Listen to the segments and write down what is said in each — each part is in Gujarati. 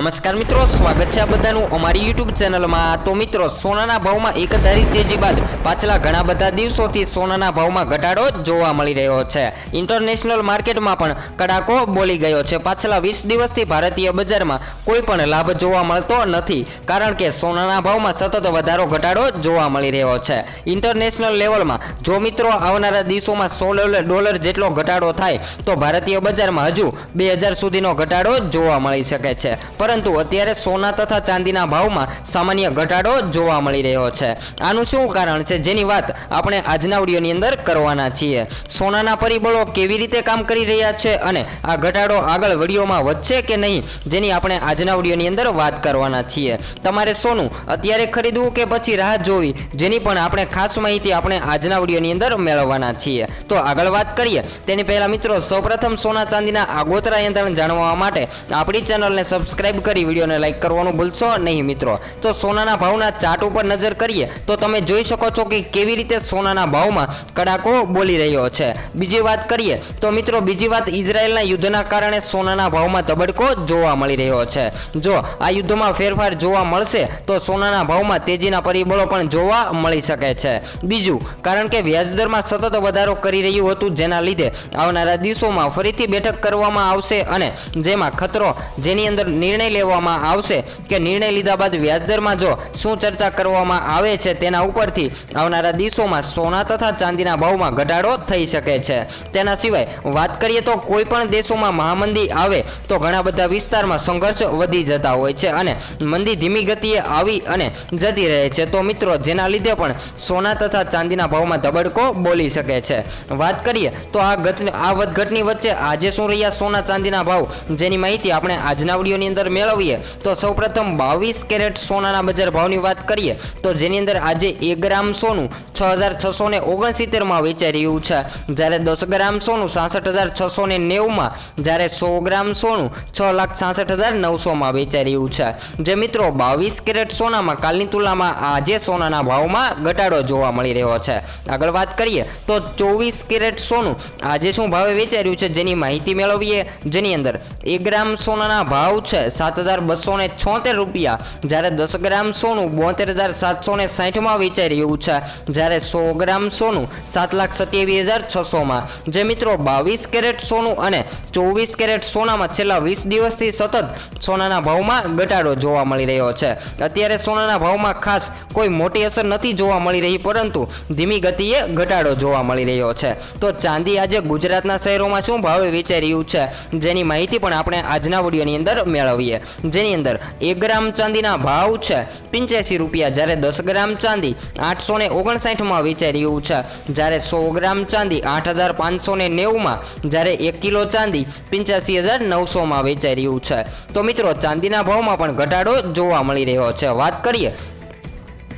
નમસ્કાર મિત્રો, સ્વાગત છે આ બધાનું અમારી યુટ્યુબ ચેનલમાં. તો મિત્રો, સોનાના ભાવમાં એક ધારી તેજી બાદ પાછલા ઘણા બધા દિવસોથી સોનાના ભાવમાં ઘટાડો જોવા મળી રહ્યો છે. ઇન્ટરનેશનલ માર્કેટમાં પણ કડાકો બોલી ગયો છે. પાછલા વીસ દિવસથી ભારતીય બજારમાં કોઈ પણ લાભ જોવા મળતો નથી, કારણ કે સોનાના ભાવમાં સતત વધારો ઘટાડો જોવા મળી રહ્યો છે. ઇન્ટરનેશનલ લેવલમાં જો મિત્રો આવનારા દિવસોમાં સો ડોલર જેટલો ઘટાડો થાય, તો ભારતીય બજારમાં હજુ બે હજાર સુધીનો ઘટાડો જોવા મળી શકે છે. પરંતુ અત્યારે સોના તથા ચાંદીના ભાવમાં સામાન્ય ઘટાડો જોવા મળી રહ્યો છે. આનું શું કારણ છે જેની વાત આપણે આજના વિડીયોની અંદર કરવાના છીએ. સોનાના પરિબળો કેવી રીતે કામ કરી રહ્યા છે અને આ ઘટાડો આગળ વિડીયોમાં વધશે કે નહીં જેની આપણે આજના વિડીયોની અંદર વાત કરવાના છીએ. તમારે સોનું અત્યારે ખરીદવું કે પછી રાહ જોવી જેની પણ આપણે ખાસ માહિતી આપણે આજના વિડીયોની અંદર મેળવવાના છીએ. તો આગળ વાત કરીએ. તેની પહેલા મિત્રો, સૌપ્રથમ સોના ચાંદીના આગોતરા યંત્રણ જાણવા માટે આપણી ચેનલને કરી વિડીયોને લાઈક કરવાનું ભૂલશો નહીં મિત્રો. તો સોનાના ભાવના ચાર્ટ ઉપર નજર કરીએ, તો તમે જોઈ શકો છો કે કેવી રીતે સોનાના ભાવમાં કડાકો બોલી રહ્યો છે. બીજી વાત કરીએ, તો મિત્રો બીજી વાત ઇઝરાયલના યુદ્ધના કારણે સોનાના ભાવમાં તબડકો જોવા મળી રહ્યો છે. જો આ યુદ્ધમાં ફેરફાર જોવા મળશે, તો સોનાના ભાવમાં તેજીના પરિબળો પણ જોવા મળી શકે છે. બીજું, કારણ કે વ્યાજદરમાં સતત વધારો કરી રહ્યું હતું, જેના લીધે આવનારા દિવસોમાં ફરીથી બેઠક કરવામાં આવશે અને જેમાં ખતરો જેની અંદર નિર્ણય લેવામાં આવશે કે નિર્ણય લીધા બાદ વ્યાજદરમાં જો શું ચર્ચા કરવામાં આવે છે તેના ઉપરથી આવનારા દિવસોમાં સોના તથા ચાંદીના ભાવમાં ઘટાડો થઈ શકે છે. તેના સિવાય વાત કરીએ તો કોઈ પણ દેશોમાં મહામંદી આવે તો ઘણા બધા વિસ્તારમાં સંઘર્ષ વધી જતા હોય છે અને મંદી ધીમી ગતિએ આવી અને જતી રહે છે. તો મિત્રો, જેના લીધે પણ સોના તથા ચાંદીના ભાવમાં ધબડકો બોલી શકે છે. વાત કરીએ તો આ ગત, આ વધઘટની વચ્ચે આજે શું રહ્યા સોના ચાંદીના ભાવ? જેની માહિતી આપણે આજના વિડીયોની અંદર મેળવીએ. તો સૌપ્રથમ બાવીસ કેરેટ સોનાના બજાર ભાવની વાત કરીએ, તો જેની અંદર આજે એક ગ્રામ સોનું છ હજાર છસો ને ઓગણસિત્તેરમાં વેચાઈ રહ્યું છે. જ્યારે દસ ગ્રામ સોનું સાસઠ હજાર છસો ને નેવુંમાં, જ્યારે સો ગ્રામ સોનું છ લાખ સાસઠ હજાર નવસોમાં વેચાઈ રહ્યું છે. જે મિત્રો, બાવીસ કેરેટ સોનામાં કાલની તુલનામાં આજે સોનાના ભાવમાં ઘટાડો જોવા મળી રહ્યો છે. આગળ વાત કરીએ, તો ચોવીસ કેરેટ સોનું આજે શું ભાવે વેચાઈ રહ્યું છે, જેની માહિતી મેળવીએ. જેની અંદર એક ગ્રામ સોનાના ભાવ છે સાત હજાર બસો ને છોતેર રૂપિયા. જ્યારે દસ ગ્રામ સોનું બોતેર હજાર સાતસો ને સાઠમાં વેચાઈ રહ્યું છે. જ્યારે સો ગ્રામ સોનું સાત લાખ સત્યાવીસ હજાર છસોમાં. જે મિત્રો બાવીસ કેરેટ સોનું અને ચોવીસ કેરેટ સોનામાં છેલ્લા વીસ દિવસથી સતત સોનાના ભાવમાં ઘટાડો જોવા મળી રહ્યો છે. અત્યારે સોનાના ભાવમાં ખાસ કોઈ મોટી અસર નથી જોવા મળી રહી, પરંતુ ધીમી ગતિએ ઘટાડો જોવા મળી રહ્યો છે. તો ચાંદી આજે ગુજરાતના શહેરોમાં શું ભાવે વેચાઈ રહ્યું છે? જેની માહિતી પણ આપણે આજના વિડીયોની અંદર મેળવીએ. જેની અંદર એક ગ્રામ ચાંદીના ભાવ છે. પંચ્યાસી રૂપિયા જ્યારે દસ ગ્રામ ચાંદી આઠસો ને ઓગણસાઠમાં વેચાઈ રહ્યું છે. જ્યારે સો ગ્રામ ચાંદી આઠ હજાર પાંચસો ને નેવુંમાં, જ્યારે એક કિલો ચાંદી પંચ્યાસી હજાર નવસોમાં વેચાઈ રહ્યું છે. તો મિત્રો, ચાંદીના ભાવમાં પણ ઘટાડો જોવા મળી રહ્યો છે. વાત કરીએ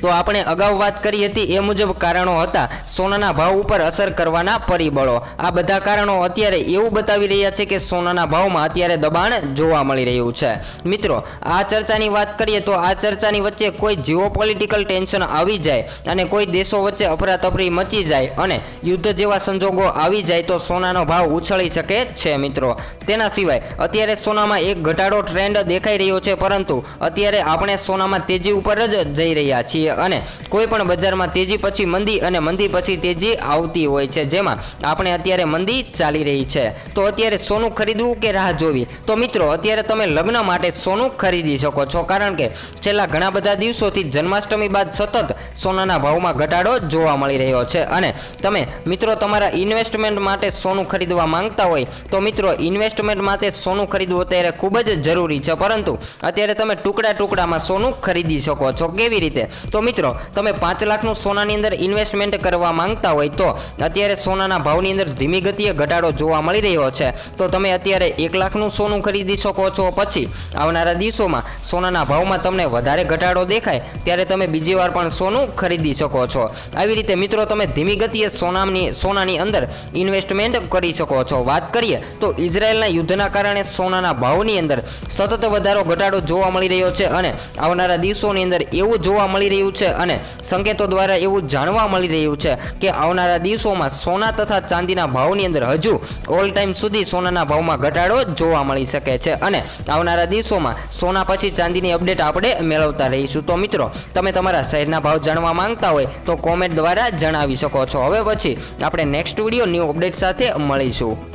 તો આપણે અગાઉ વાત કરી હતી એ મુજબ કારણો હતા. સોનાના ભાવ ઉપર અસર કરવાના પરિબળો. આ બધા કારણો અત્યારે એવું બતાવી રહ્યા છે કે સોનાના ભાવમાં અત્યારે દબાણ જોવા મળી રહ્યું છે. મિત્રો, આ ચર્ચાની વાત કરીએ તો આ ચર્ચાની વચ્ચે કોઈ જીઓ પોલિટિકલ ટેન્શન આવી જાય અને કોઈ દેશો વચ્ચે અફરાતફરી મચી જાય અને યુદ્ધ જેવા સંજોગો આવી જાય તો સોનાનો ભાવ ઉછળી શકે છે મિત્રો. તેના સિવાય અત્યારે સોનામાં એક ઘટાડો ટ્રેન્ડ દેખાઈ રહ્યો છે પરંતુ અત્યારે આપણે સોનામાં તેજી ઉપર જ જઈ રહ્યા છીએ. અને કોઈ પણ બજારમાં તેજી પછી મંદી અને મંદી પછી તેજી આવતી હોય છે. જેમાં આપણે અત્યારે મંદી ચાલી રહી છે. તો અત્યારે સોનું ખરીદવું કે રાહ જોવી? તો મિત્રો, અત્યારે તમે લગ્ન માટે સોનું ખરીદી શકો છો. કારણ કે છેલ્લા ઘણા બધા દિવસોથી જન્માષ્ટમી બાદ સતત સોનાના ભાવમાં ઘટાડો જોવા મળી રહ્યો છે. અને તમે મિત્રો, તમારા ઇન્વેસ્ટમેન્ટ માટે સોનું ખરીદવા માંગતા હોય, તો મિત્રો, ઇન્વેસ્ટમેન્ટ માટે સોનું ખરીદવું અત્યારે ખૂબ જ જરૂરી છે. પરંતુ અત્યારે તમે ટુકડા ટુકડામાં સોનું ખરીદી શકો છો. કેવી રીતે? તો મિત્રો, તમે પાંચ લાખનું સોનાની અંદર ઇન્વેસ્ટમેન્ટ કરવા માંગતા હોય તો અત્યારે સોનાના ભાવની અંદર ધીમી ગતિએ ઘટાડો જોવા મળી રહ્યો છે. તો તમે અત્યારે એક લાખનું સોનું ખરીદી શકો છો, પછી આવનારા દિવસોમાં સોનાના ભાવમાં તમને વધારે ઘટાડો દેખાય, ત્યારે તમે બીજી વાર પણ સોનું ખરીદી શકો છો. આવી રીતે મિત્રો, તમે ધીમી ગતિએ સોનાની સોનાની અંદર ઇન્વેસ્ટમેન્ટ કરી શકો છો. વાત કરીએ તો ઇઝરાયલના યુદ્ધના કારણે સોનાના ભાવની અંદર સતત વધારો ઘટાડો જોવા મળી રહ્યો છે અને આવનારા દિવસોની અંદર એવું જોવા મળી રહ્યું રહ્યું છે અને સંકેતો દ્વારા એવું જાણવા મળી રહ્યું છે કે આવનારા દિવસોમાં સોના તથા ચાંદીના ભાવની અંદર હજુ ઓલ ટાઈમ સુધી સોનાના ભાવમાં ઘટાડો જોવા મળી શકે છે અને આવનારા દિવસોમાં સોના પછી ચાંદીની અપડેટ આપણે મેળવતા રહીશું. તો મિત્રો, તમે તમારા શહેરના ભાવ જાણવા માંગતા હોય તો કોમેન્ટ દ્વારા જણાવી શકો છો. હવે પછી આપણે નેક્સ્ટ વીડિયો ન્યૂ અપડેટ સાથે મળીશું.